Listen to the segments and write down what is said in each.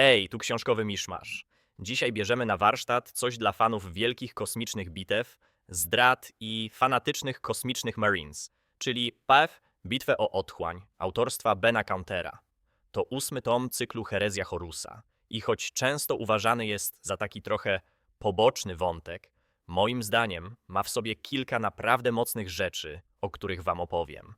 Hej, tu książkowy miszmasz. Dzisiaj bierzemy na warsztat coś dla fanów wielkich kosmicznych bitew, zdrad i fanatycznych kosmicznych Marines, czyli PAF Bitwę o Otchłań, autorstwa Bena Countera. To ósmy tom cyklu Herezja Horusa i choć często uważany jest za taki trochę poboczny wątek, moim zdaniem ma w sobie kilka naprawdę mocnych rzeczy, o których wam opowiem.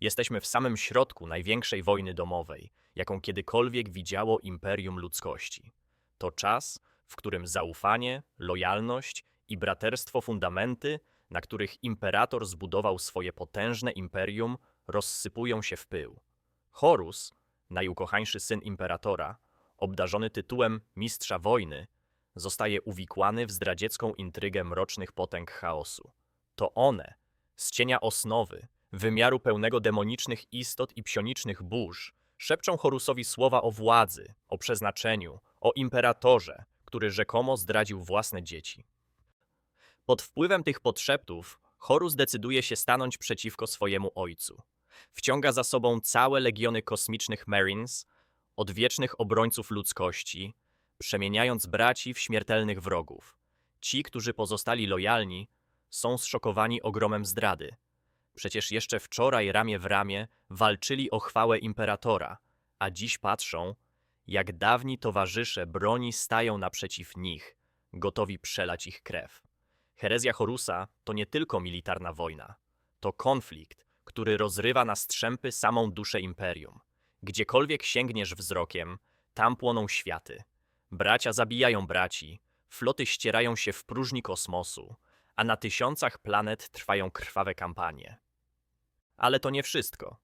Jesteśmy w samym środku największej wojny domowej, jaką kiedykolwiek widziało imperium ludzkości. To czas, w którym zaufanie, lojalność i braterstwo fundamenty, na których imperator zbudował swoje potężne imperium, rozsypują się w pył. Horus, najukochańszy syn imperatora, obdarzony tytułem mistrza wojny, zostaje uwikłany w zdradziecką intrygę mrocznych potęg chaosu. To one, z cienia osnowy, wymiaru pełnego demonicznych istot i psionicznych burz, szepczą Horusowi słowa o władzy, o przeznaczeniu, o imperatorze, który rzekomo zdradził własne dzieci. Pod wpływem tych podszeptów Horus decyduje się stanąć przeciwko swojemu ojcu. Wciąga za sobą całe legiony kosmicznych Marines, odwiecznych obrońców ludzkości, przemieniając braci w śmiertelnych wrogów. Ci, którzy pozostali lojalni, są zszokowani ogromem zdrady. Przecież jeszcze wczoraj ramię w ramię walczyli o chwałę imperatora, a dziś patrzą, jak dawni towarzysze broni stają naprzeciw nich, gotowi przelać ich krew. Herezja Horusa to nie tylko militarna wojna. To konflikt, który rozrywa na strzępy samą duszę imperium. Gdziekolwiek sięgniesz wzrokiem, tam płoną światy. Bracia zabijają braci, floty ścierają się w próżni kosmosu, a na tysiącach planet trwają krwawe kampanie. Ale to nie wszystko.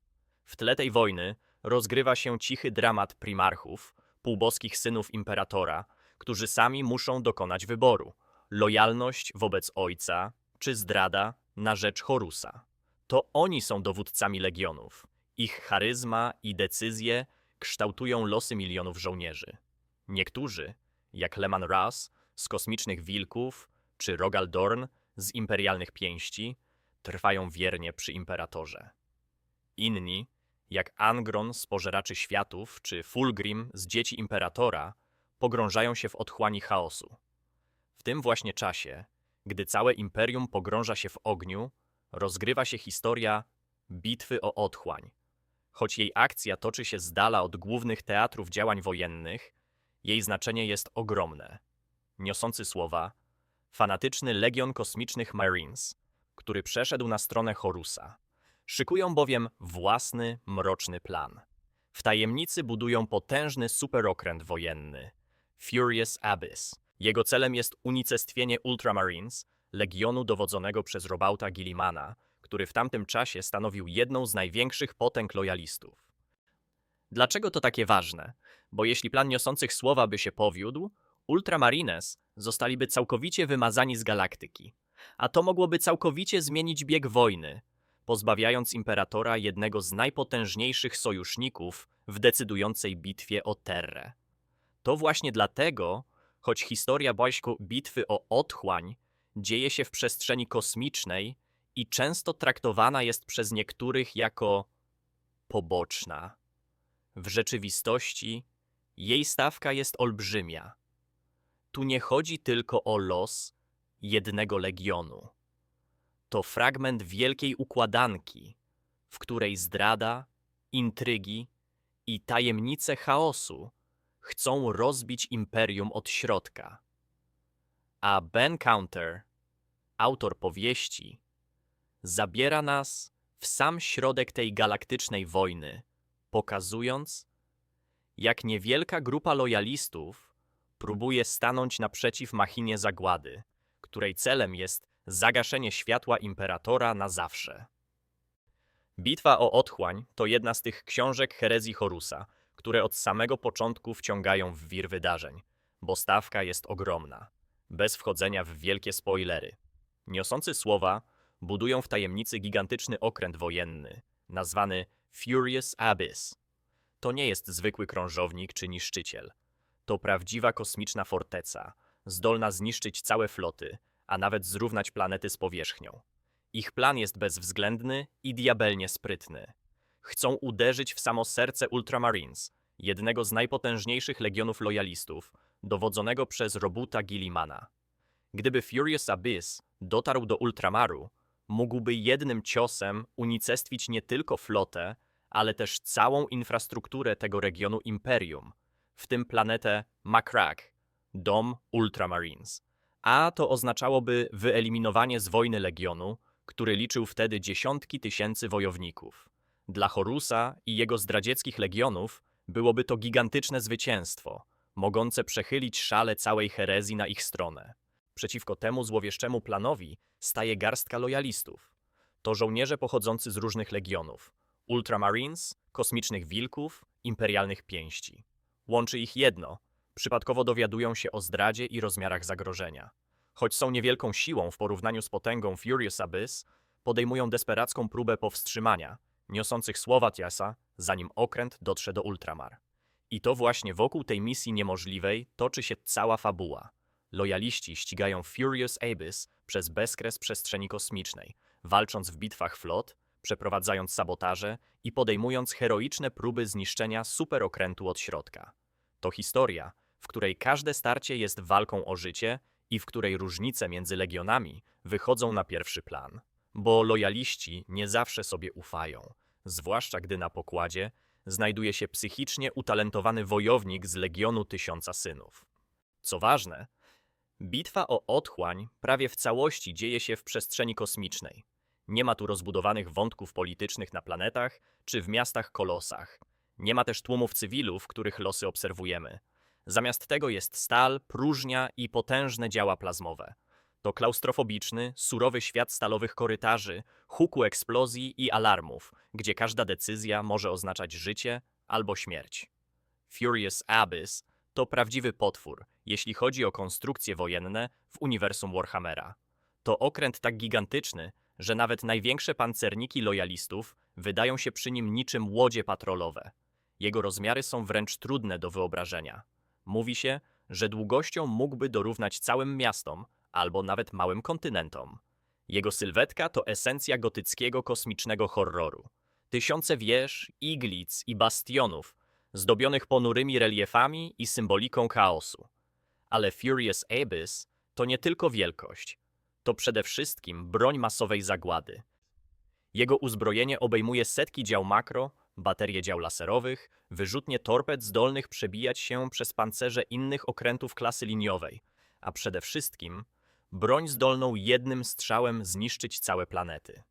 W tle tej wojny rozgrywa się cichy dramat primarchów, półboskich synów imperatora, którzy sami muszą dokonać wyboru lojalność wobec ojca czy zdrada na rzecz Horusa. To oni są dowódcami legionów. Ich charyzma i decyzje kształtują losy milionów żołnierzy. Niektórzy, jak Leman Ras z kosmicznych wilków, czy Rogal Dorn z imperialnych pięści, trwają wiernie przy imperatorze. Inni, jak Angron z pożeraczy światów, czy Fulgrim z dzieci imperatora, pogrążają się w otchłani chaosu. W tym właśnie czasie, gdy całe imperium pogrąża się w ogniu, rozgrywa się historia bitwy o otchłań. Choć jej akcja toczy się z dala od głównych teatrów działań wojennych, jej znaczenie jest ogromne. Niosący słowa, fanatyczny legion kosmicznych Marines, który przeszedł na stronę Horusa. Szykują bowiem własny, mroczny plan. W tajemnicy budują potężny superokręt wojenny Furious Abyss. Jego celem jest unicestwienie Ultramarines, legionu dowodzonego przez Robauta Gillimana, który w tamtym czasie stanowił jedną z największych potęg lojalistów. Dlaczego to takie ważne? Bo jeśli plan niosących słowa by się powiódł, Ultramarines zostaliby całkowicie wymazani z galaktyki. A to mogłoby całkowicie zmienić bieg wojny, pozbawiając imperatora jednego z najpotężniejszych sojuszników w decydującej bitwie o Terrę. To właśnie dlatego, choć historia Bajszko bitwy o otchłań dzieje się w przestrzeni kosmicznej i często traktowana jest przez niektórych jako poboczna. W rzeczywistości jej stawka jest olbrzymia. Tu nie chodzi tylko o los jednego legionu. To fragment wielkiej układanki, w której zdrada, intrygi i tajemnice chaosu chcą rozbić imperium od środka. A Ben Counter, autor powieści, zabiera nas w sam środek tej galaktycznej wojny, pokazując, jak niewielka grupa lojalistów próbuje stanąć naprzeciw machinie zagłady, której celem jest zagaszenie światła imperatora na zawsze. Bitwa o Otchłań to jedna z tych książek herezji Horusa, które od samego początku wciągają w wir wydarzeń, bo stawka jest ogromna, bez wchodzenia w wielkie spoilery. Niosący słowa budują w tajemnicy gigantyczny okręt wojenny, nazwany Furious Abyss. To nie jest zwykły krążownik czy niszczyciel. To prawdziwa kosmiczna forteca, zdolna zniszczyć całe floty, a nawet zrównać planety z powierzchnią. Ich plan jest bezwzględny i diabelnie sprytny. Chcą uderzyć w samo serce Ultramarines, jednego z najpotężniejszych legionów lojalistów, dowodzonego przez Robuta Gillimana. Gdyby Furious Abyss dotarł do Ultramaru, mógłby jednym ciosem unicestwić nie tylko flotę, ale też całą infrastrukturę tego regionu Imperium, w tym planetę Macrack, dom Ultramarines. A to oznaczałoby wyeliminowanie z wojny legionu, który liczył wtedy dziesiątki tysięcy wojowników. Dla Horusa i jego zdradzieckich legionów byłoby to gigantyczne zwycięstwo, mogące przechylić szale całej herezji na ich stronę. Przeciwko temu złowieszczemu planowi staje garstka lojalistów. To żołnierze pochodzący z różnych legionów. Ultramarines, kosmicznych wilków, imperialnych pięści. Łączy ich jedno. Przypadkowo dowiadują się o zdradzie i rozmiarach zagrożenia. Choć są niewielką siłą w porównaniu z potęgą Furious Abyss, podejmują desperacką próbę powstrzymania, niosących słowa Tiasa, zanim okręt dotrze do Ultramar. I to właśnie wokół tej misji niemożliwej toczy się cała fabuła. Lojaliści ścigają Furious Abyss przez bezkres przestrzeni kosmicznej, walcząc w bitwach flot, przeprowadzając sabotaże i podejmując heroiczne próby zniszczenia superokrętu od środka. To historia, w której każde starcie jest walką o życie i w której różnice między legionami wychodzą na pierwszy plan. Bo lojaliści nie zawsze sobie ufają, zwłaszcza gdy na pokładzie znajduje się psychicznie utalentowany wojownik z Legionu Tysiąca Synów. Co ważne, bitwa o otchłań prawie w całości dzieje się w przestrzeni kosmicznej. Nie ma tu rozbudowanych wątków politycznych na planetach czy w miastach kolosach. Nie ma też tłumów cywilów, których losy obserwujemy. Zamiast tego jest stal, próżnia i potężne działa plazmowe. To klaustrofobiczny, surowy świat stalowych korytarzy, huku eksplozji i alarmów, gdzie każda decyzja może oznaczać życie albo śmierć. Furious Abyss to prawdziwy potwór, jeśli chodzi o konstrukcje wojenne w uniwersum Warhammera. To okręt tak gigantyczny, że nawet największe pancerniki lojalistów wydają się przy nim niczym łodzie patrolowe. Jego rozmiary są wręcz trudne do wyobrażenia. Mówi się, że długością mógłby dorównać całym miastom albo nawet małym kontynentom. Jego sylwetka to esencja gotyckiego kosmicznego horroru. Tysiące wież, iglic i bastionów, zdobionych ponurymi reliefami i symboliką chaosu. Ale Furious Abyss to nie tylko wielkość, to przede wszystkim broń masowej zagłady. Jego uzbrojenie obejmuje setki dział makro, baterie dział laserowych, wyrzutnie torped zdolnych przebijać się przez pancerze innych okrętów klasy liniowej, a przede wszystkim broń zdolną jednym strzałem zniszczyć całe planety.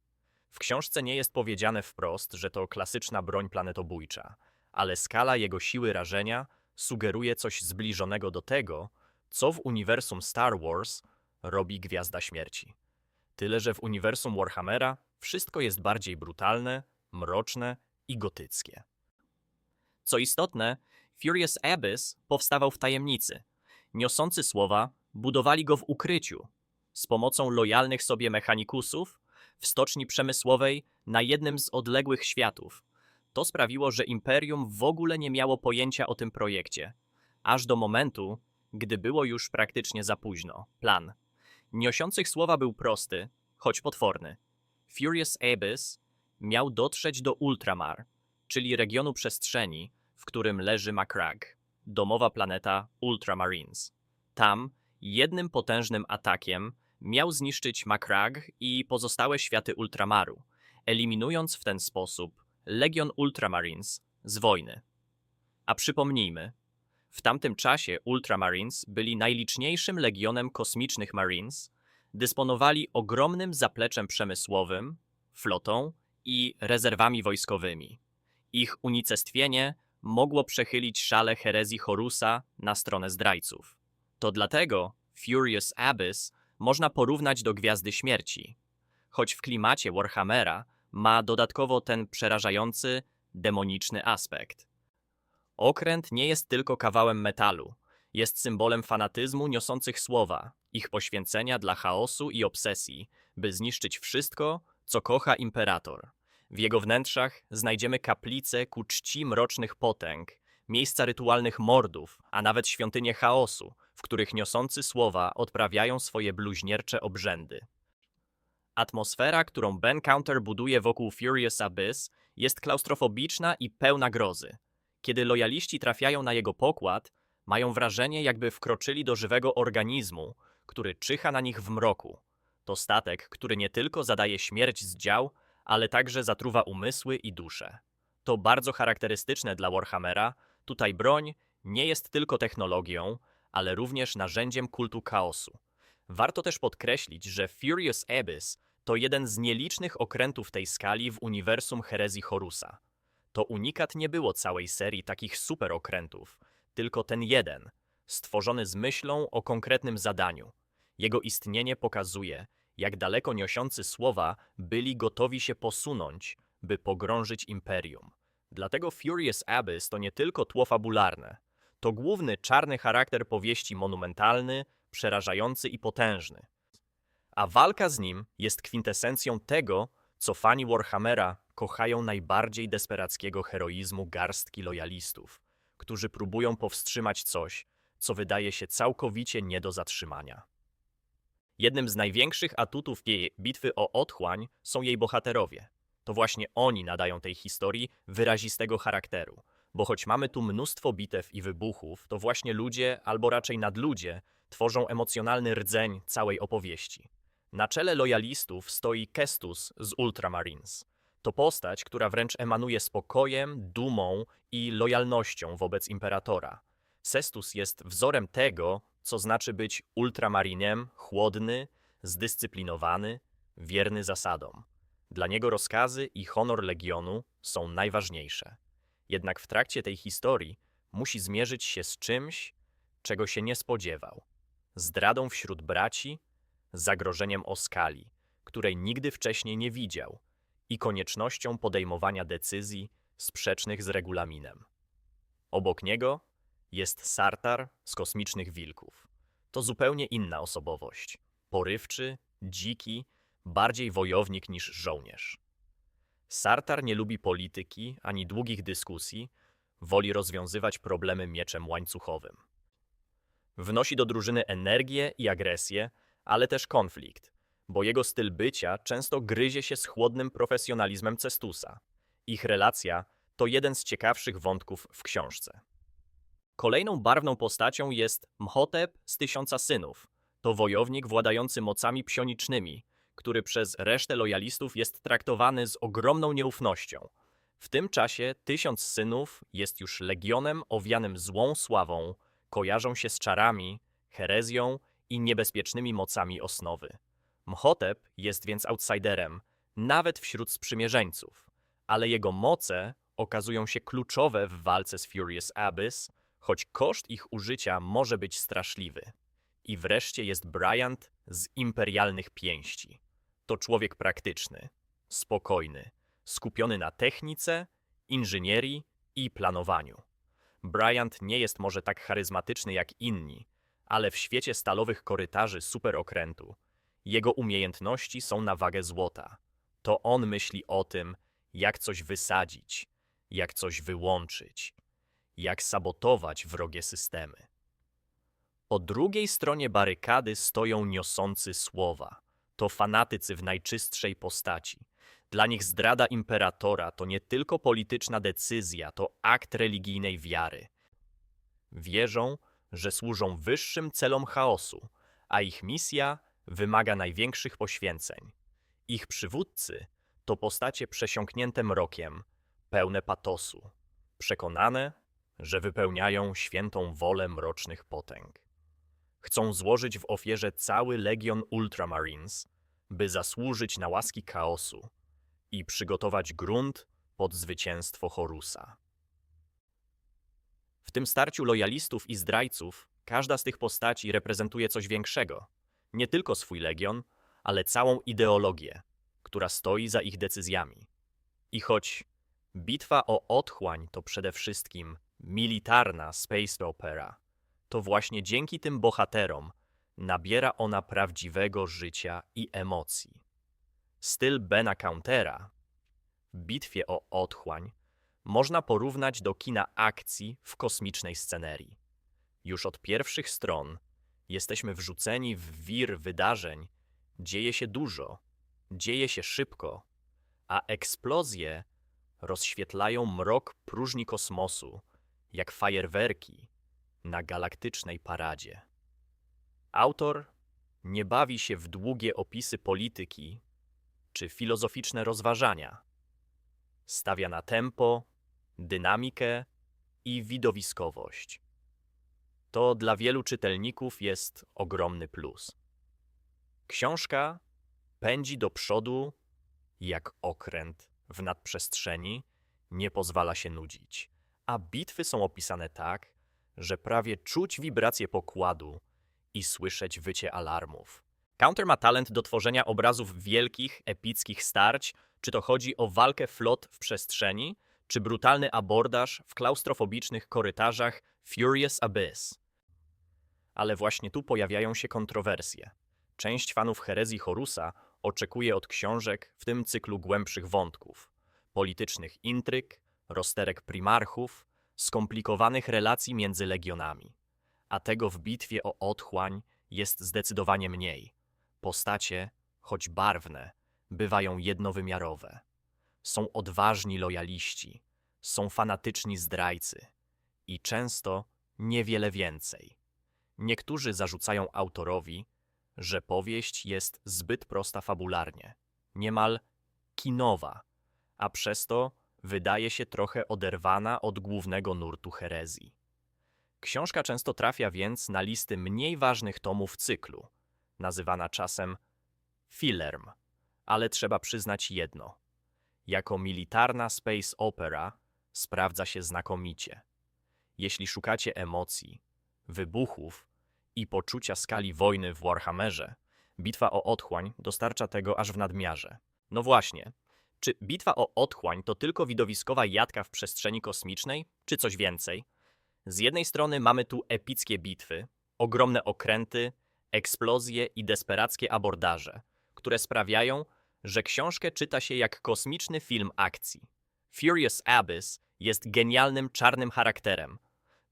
W książce nie jest powiedziane wprost, że to klasyczna broń planetobójcza, ale skala jego siły rażenia sugeruje coś zbliżonego do tego, co w uniwersum Star Wars robi Gwiazda Śmierci. Tyle, że w uniwersum Warhammera wszystko jest bardziej brutalne, mroczne i gotyckie. Co istotne, Furious Abyss powstawał w tajemnicy. Niosący słowa budowali go w ukryciu, z pomocą lojalnych sobie mechanikusów w stoczni przemysłowej na jednym z odległych światów. To sprawiło, że Imperium w ogóle nie miało pojęcia o tym projekcie, aż do momentu, gdy było już praktycznie za późno. Plan. Niosących słowa był prosty, choć potworny. Furious Abyss miał dotrzeć do Ultramar, czyli regionu przestrzeni, w którym leży Macrag, domowa planeta Ultramarines. Tam jednym potężnym atakiem miał zniszczyć Macrag i pozostałe światy Ultramaru, eliminując w ten sposób Legion Ultramarines z wojny. A przypomnijmy, w tamtym czasie Ultramarines byli najliczniejszym legionem kosmicznych Marines, dysponowali ogromnym zapleczem przemysłowym, flotą i rezerwami wojskowymi. Ich unicestwienie mogło przechylić szale herezji Horusa na stronę zdrajców. To dlatego Furious Abyss można porównać do Gwiazdy Śmierci, choć w klimacie Warhammera ma dodatkowo ten przerażający, demoniczny aspekt. Okręt nie jest tylko kawałem metalu, jest symbolem fanatyzmu niosących słowa, ich poświęcenia dla chaosu i obsesji, by zniszczyć wszystko, co kocha imperator. W jego wnętrzach znajdziemy kaplice ku czci mrocznych potęg, miejsca rytualnych mordów, a nawet świątynie chaosu, w których niosący słowa odprawiają swoje bluźniercze obrzędy. Atmosfera, którą Ben Counter buduje wokół Furious Abyss, jest klaustrofobiczna i pełna grozy. Kiedy lojaliści trafiają na jego pokład, mają wrażenie, jakby wkroczyli do żywego organizmu, który czyha na nich w mroku. To statek, który nie tylko zadaje śmierć z dział, ale także zatruwa umysły i dusze. To bardzo charakterystyczne dla Warhammera. Tutaj broń nie jest tylko technologią, ale również narzędziem kultu chaosu. Warto też podkreślić, że Furious Abyss to jeden z nielicznych okrętów tej skali w uniwersum herezji Horusa. To unikat nie było całej serii takich super okrętów, tylko ten jeden, stworzony z myślą o konkretnym zadaniu. Jego istnienie pokazuje, jak daleko niosący słowa byli gotowi się posunąć, by pogrążyć imperium. Dlatego Furious Abyss to nie tylko tło fabularne, to główny czarny charakter powieści monumentalny, przerażający i potężny. A walka z nim jest kwintesencją tego, co fani Warhammera kochają najbardziej desperackiego heroizmu garstki lojalistów, którzy próbują powstrzymać coś, co wydaje się całkowicie nie do zatrzymania. Jednym z największych atutów jej bitwy o otchłań są jej bohaterowie. To właśnie oni nadają tej historii wyrazistego charakteru, bo choć mamy tu mnóstwo bitew i wybuchów, to właśnie ludzie, albo raczej nadludzie, tworzą emocjonalny rdzeń całej opowieści. Na czele lojalistów stoi Kestus z Ultramarines. To postać, która wręcz emanuje spokojem, dumą i lojalnością wobec imperatora. Sestus jest wzorem tego, co znaczy być ultramarinem, chłodny, zdyscyplinowany, wierny zasadom. Dla niego rozkazy i honor legionu są najważniejsze. Jednak w trakcie tej historii musi zmierzyć się z czymś, czego się nie spodziewał. Zdradą wśród braci, zagrożeniem o skali, której nigdy wcześniej nie widział i koniecznością podejmowania decyzji sprzecznych z regulaminem. Obok niego jest Sartar z kosmicznych wilków. To zupełnie inna osobowość. Porywczy, dziki, bardziej wojownik niż żołnierz. Sartar nie lubi polityki ani długich dyskusji, woli rozwiązywać problemy mieczem łańcuchowym. Wnosi do drużyny energię i agresję, ale też konflikt, bo jego styl bycia często gryzie się z chłodnym profesjonalizmem Cestusa. Ich relacja to jeden z ciekawszych wątków w książce. Kolejną barwną postacią jest Mhotep z Tysiąca Synów. To wojownik władający mocami psionicznymi, który przez resztę lojalistów jest traktowany z ogromną nieufnością. W tym czasie Tysiąc Synów jest już legionem owianym złą sławą, kojarzą się z czarami, herezją i niebezpiecznymi mocami osnowy. Mhotep jest więc outsiderem, nawet wśród sprzymierzeńców, ale jego moce okazują się kluczowe w walce z Furious Abyss, choć koszt ich użycia może być straszliwy. I wreszcie jest Bryant z imperialnych pięści. To człowiek praktyczny, spokojny, skupiony na technice, inżynierii i planowaniu. Bryant nie jest może tak charyzmatyczny jak inni, ale w świecie stalowych korytarzy superokrętu jego umiejętności są na wagę złota. To on myśli o tym, jak coś wysadzić, jak coś wyłączyć, jak sabotować wrogie systemy. Po drugiej stronie barykady stoją niosący słowa. To fanatycy w najczystszej postaci. Dla nich zdrada imperatora to nie tylko polityczna decyzja, to akt religijnej wiary. Wierzą, że służą wyższym celom chaosu, a ich misja wymaga największych poświęceń. Ich przywódcy to postacie przesiąknięte mrokiem, pełne patosu, przekonane, że wypełniają świętą wolę mrocznych potęg. Chcą złożyć w ofierze cały legion Ultramarines, by zasłużyć na łaski chaosu i przygotować grunt pod zwycięstwo Horusa. W tym starciu lojalistów i zdrajców każda z tych postaci reprezentuje coś większego. Nie tylko swój legion, ale całą ideologię, która stoi za ich decyzjami. I choć bitwa o otchłań to przede wszystkim militarna space opera, to właśnie dzięki tym bohaterom nabiera ona prawdziwego życia i emocji. Styl Bena Countera w bitwie o otchłań można porównać do kina akcji w kosmicznej scenerii. Już od pierwszych stron jesteśmy wrzuceni w wir wydarzeń, dzieje się dużo, dzieje się szybko, a eksplozje rozświetlają mrok próżni kosmosu jak fajerwerki na galaktycznej paradzie. Autor nie bawi się w długie opisy polityki czy filozoficzne rozważania. Stawia na tempo, dynamikę i widowiskowość. To dla wielu czytelników jest ogromny plus. Książka pędzi do przodu jak okręt w nadprzestrzeni, nie pozwala się nudzić, a bitwy są opisane tak, że prawie czuć wibracje pokładu i słyszeć wycie alarmów. Counter ma talent do tworzenia obrazów wielkich, epickich starć, czy to chodzi o walkę flot w przestrzeni, czy brutalny abordaż w klaustrofobicznych korytarzach Furious Abyss. Ale właśnie tu pojawiają się kontrowersje. Część fanów herezji Horusa oczekuje od książek w tym cyklu głębszych wątków, politycznych intryg, rozterek primarchów, skomplikowanych relacji między legionami. A tego w bitwie o otchłań jest zdecydowanie mniej. Postacie, choć barwne, bywają jednowymiarowe. Są odważni lojaliści, są fanatyczni zdrajcy i często niewiele więcej. Niektórzy zarzucają autorowi, że powieść jest zbyt prosta fabularnie, niemal kinowa, a przez to wydaje się trochę oderwana od głównego nurtu herezji. Książka często trafia więc na listy mniej ważnych tomów cyklu, nazywana czasem filerm, ale trzeba przyznać jedno. Jako militarna space opera sprawdza się znakomicie. Jeśli szukacie emocji, wybuchów i poczucia skali wojny w Warhammerze, Bitwa o Otchłań dostarcza tego aż w nadmiarze. No właśnie, czy Bitwa o Otchłań to tylko widowiskowa jadka w przestrzeni kosmicznej, czy coś więcej? Z jednej strony mamy tu epickie bitwy, ogromne okręty, eksplozje i desperackie abordaże, które sprawiają, że książkę czyta się jak kosmiczny film akcji. Furious Abyss jest genialnym czarnym charakterem.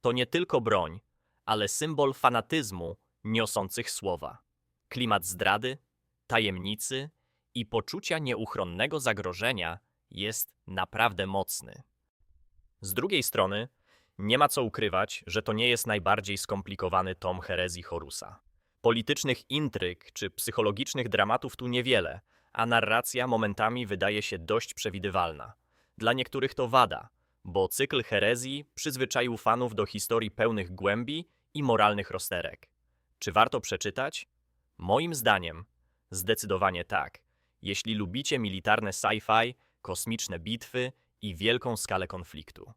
To nie tylko broń, ale symbol fanatyzmu niosących słowa. Klimat zdrady, tajemnicy i poczucia nieuchronnego zagrożenia jest naprawdę mocny. Z drugiej strony, nie ma co ukrywać, że to nie jest najbardziej skomplikowany tom herezji Horusa. Politycznych intryg czy psychologicznych dramatów tu niewiele, a narracja momentami wydaje się dość przewidywalna. Dla niektórych to wada, bo cykl herezji przyzwyczaił fanów do historii pełnych głębi i moralnych rozterek. Czy warto przeczytać? Moim zdaniem zdecydowanie tak, jeśli lubicie militarne sci-fi, kosmiczne bitwy i wielką skalę konfliktu.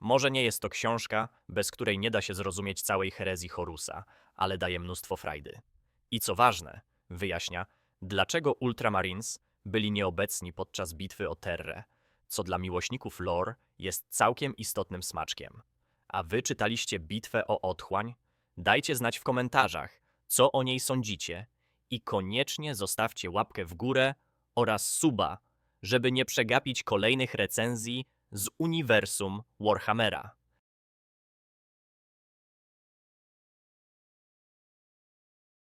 Może nie jest to książka, bez której nie da się zrozumieć całej herezji Horusa, ale daje mnóstwo frajdy. I co ważne, wyjaśnia, dlaczego Ultramarines byli nieobecni podczas bitwy o Terrę, co dla miłośników lore jest całkiem istotnym smaczkiem. A wy czytaliście Bitwę o Otchłań? Dajcie znać w komentarzach, co o niej sądzicie i koniecznie zostawcie łapkę w górę oraz suba, żeby nie przegapić kolejnych recenzji z uniwersum Warhammera.